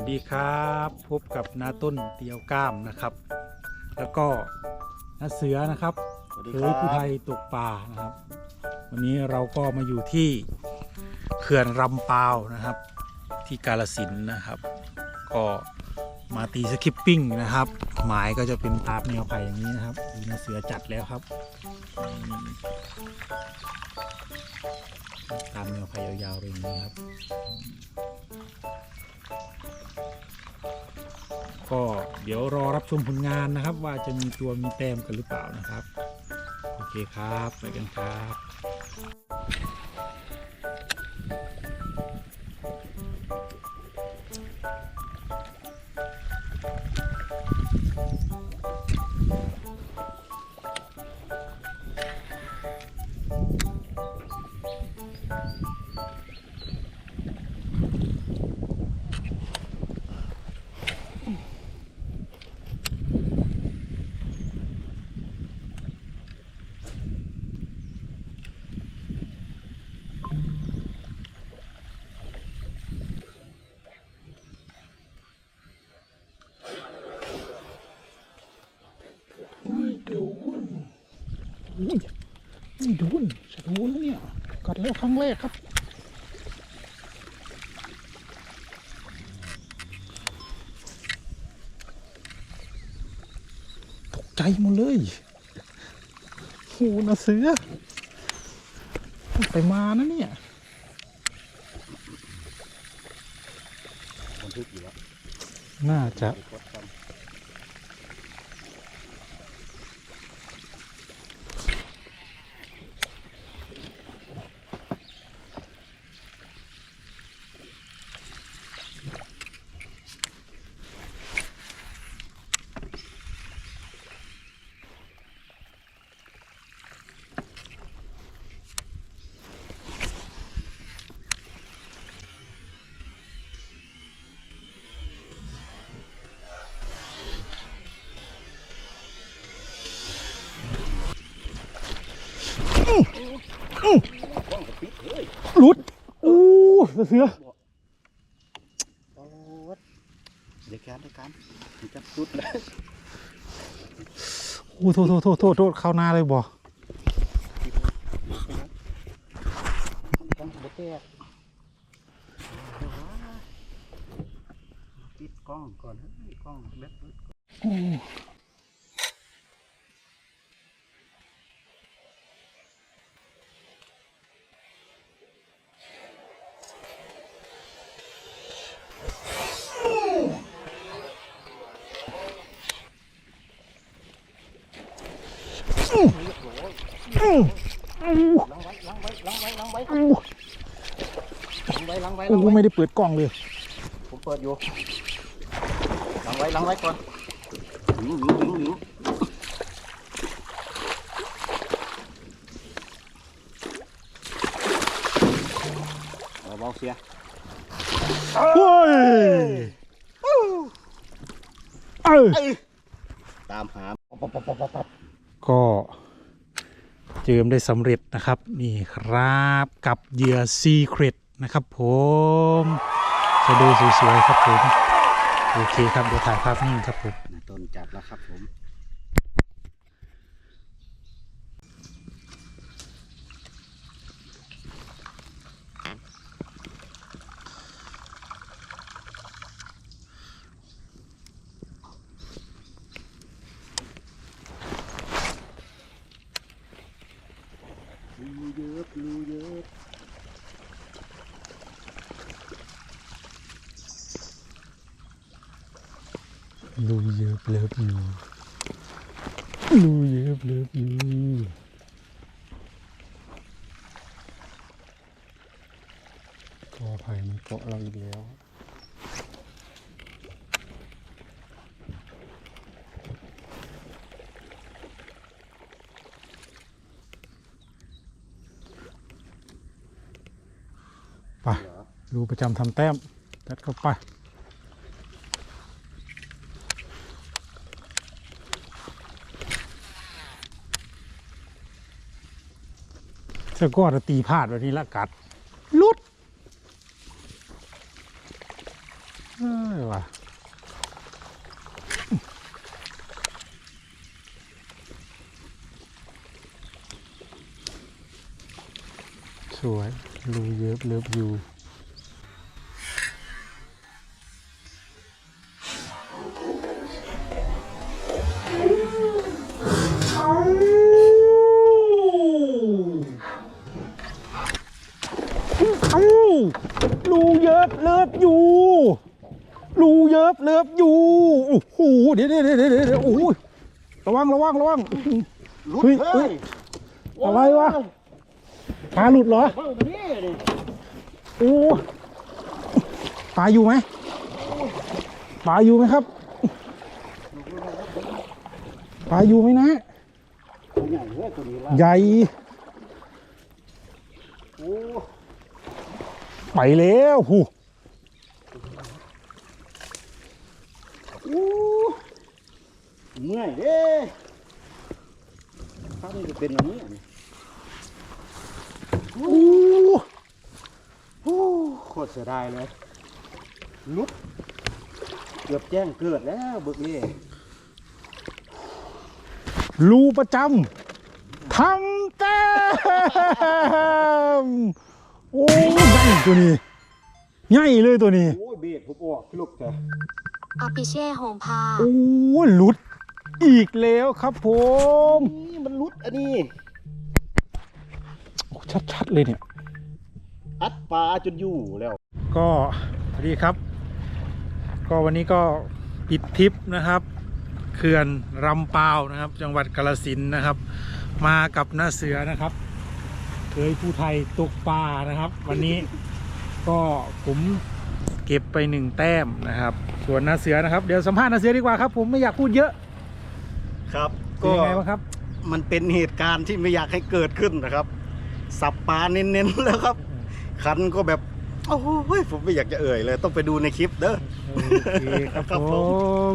สวัสดีครับ พบกับนาต้นเตียวก้ามนะครับ แล้วก็นาเสือนะครับสวัสดีเคยผู้ไทยตกปลานะครับ วันนี้เราก็มาอยู่ที่เขื่อนรำปาวนะครับ ที่กาลสินนะครับ ก็มาตีสคิปปิ้งนะครับ หมายก็จะเป็นตาแนวไผ่อย่างนี้นะครับดูนาเสือจัดแล้วครับอืมตามแนวไผ่ยาวๆเลยางนี้ครับ ก็เดี๋ยวรอรับชมผลงานนะครับ ว่าจะมีตัวมีแต้มกันหรือเปล่านะครับ โอเคครับ ไปกันครับ ไม่โดนจะโดนแล้วเนี่ย กัดแล้วครั้งแรกครับ ตกใจหมดเลยโหนะเสือตั้งแต่มานะเนี่ยบันทึกอยู่แล้วน่าจะ ไปกดกันหลุดอู้เสือโอ้ยเด็กการเด็กการมันจะสุดเลยโอ้โทษโทษโทษโทษโทษเข้าหน้าเลยบ่กล้องบดแตกปิดกล้องก่อนเฮ้ยกล้องเล็กโอ้อู้ ล้างไว้ล้างไว้อู้ล้างไว้ไม่ได้เปิดกล้องเลย ผมเปิดอยู่ล้างไว้ล้างไว้ก่อนหนิงหนิงหนิงหนิงเอาเบาเสียเฮ้ยเออตามหาก็เจิมได้สำเร็จนะครับ นี่ครับกับเหยื่อซีเครต นะครับผมจะดูสวยๆครับผม โอเคครับเดี๋ยวถ่ายภาพนิ่งครับผมต้นจับแล้วครับผม รูเยอะรูเยอะ ลูเยอะเลิฟยูลูเยอะเลิฟยูกอไผ่มันเกาะเราอีกแล้วไปรูประจำทำแต้มจัดเข้าไป เสื้อก้อนตีพลาดแบบนี้ละกัดลุดเอ้ยว่ะสวยรูเยิบเลิฟยู ยิบเลิฟยูรูเยิบเลิฟยูโอ้โหเดี๋ยวเดี๋ยวเดี๋ยวเดี๋ยวโอ้ยระวังระวังระวังลุดเฮ้ยเลยอะไรวะปลาหลุดเหรอโอ้ปลาอยู่ไหมปลาอยู่ไหมครับปลาอยู่ไหมนะใหญ่เลยตัวนี้ละใหญ่โอ้ ไปแล้วหูโอ้เมื่อยเด้ถ้ามันจะเป็นอย่างนี้นี่โอ้โอ้โคตรเสียดายเลยลุดเกือบแจ้งเกิดแล้วบึกนี่รูประจำทำแต้ม โอ้ใหญ่ตัวนี้ใหญ่เลยตัวนี้ โอ้ยเบรกผมออกลุกแต่อาปิเช่โฮมพา โอ้หลุด อีกแล้วครับผมนี่มันลุดอันนี้โอ้ชัดๆเลยเนี่ยอัดปลาจนอยู่แล้ว ก็สวัสดีครับ ก็วันนี้ก็ปิดทริปนะครับเขื่อนรำปาวนะครับ จังหวัดกาฬสินธุ์นะครับ มากับน้าเสือนะครับเค ยผู้ไทยตกปลานะครับ วันนี้ก็ผมเก็บไปหนึ่งแต้มนะครับ ส่วนน้าเสือนะครับ เดี๋ยวสัมภาษณ์น้าเสือดีกว่าครับ ผมไม่อยากพูดเยอะครับ เป็นยังไงบ้างครับมันเป็นเหตุการณ์ที่ไม่อยากให้เกิดขึ้นนะครับ สับปลาเน้นๆแล้วครับ คันก็แบบโอ้โหผมไม่อยากจะเอ่ยเลย ต้องไปดูในคลิปเด้อ โอเคครับครับผผม ม